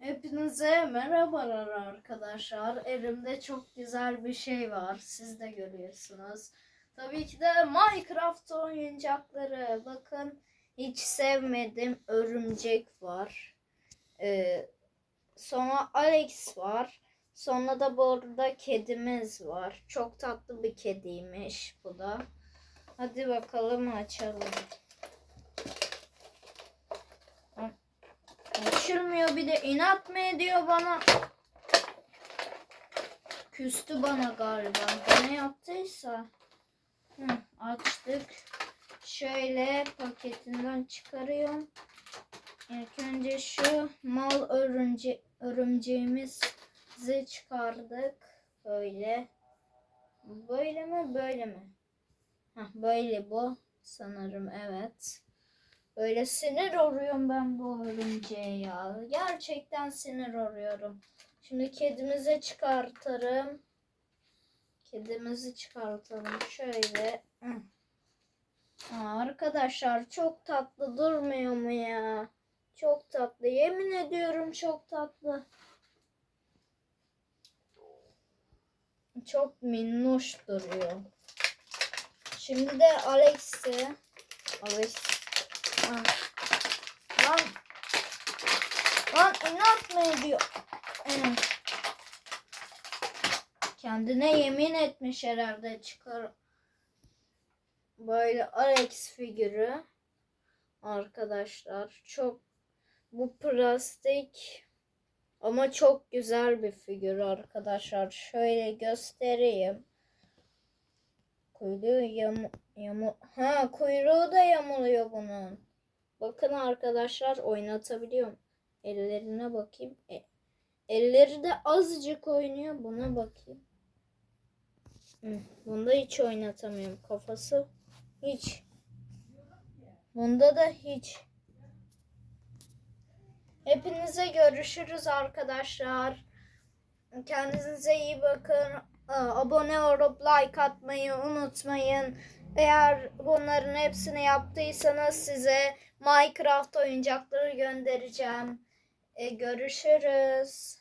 Hepinize merhabalar arkadaşlar. Elimde çok güzel bir şey var. Siz de görüyorsunuz. Tabii ki de Minecraft oyuncakları. Bakın hiç sevmedim. Örümcek var. Ee, sonra Alex var. Sonra da burada kedimiz var. Çok tatlı bir kediymiş bu da. Hadi bakalım açalım. Açılmıyor bir de inat mı ediyor bana? Küstü bana galiba. Ne yaptıysa. Hı, açtık. Şöyle paketinden çıkarıyorum. İlk önce şu mal örümce örümceğimizi çıkardık. Böyle. Böyle mi böyle mi? Heh, böyle bu sanırım evet. Böyle sinir oluyorum ben bu örümceğe ya. Gerçekten sinir oluyorum. Şimdi kedimizi çıkartırım. Kedimizi çıkartalım. Şöyle. Aa, arkadaşlar çok tatlı durmuyor mu ya? Çok tatlı. Yemin ediyorum çok tatlı. Çok minnoş duruyor. Şimdi de Alex'i Alex Lan. Lan. Lan inat mı ediyor? Evet. Kendine yemin etmiş herhalde çıkar. Böyle Alex figürü. Arkadaşlar çok bu plastik ama çok güzel bir figür arkadaşlar. Şöyle göstereyim. Kuyruğu yamu, yamu ha kuyruğu da yamuluyor bunun. Bakın arkadaşlar oynatabiliyorum. Ellerine bakayım. E, elleri de azıcık oynuyor. Buna bakayım. Bunda hiç oynatamıyorum. Kafası hiç. Bunda da hiç. Hepinize görüşürüz arkadaşlar. Kendinize iyi bakın. Abone olup like atmayı unutmayın. Eğer bunların hepsini yaptıysanız size Minecraft oyuncakları göndereceğim. E, görüşürüz.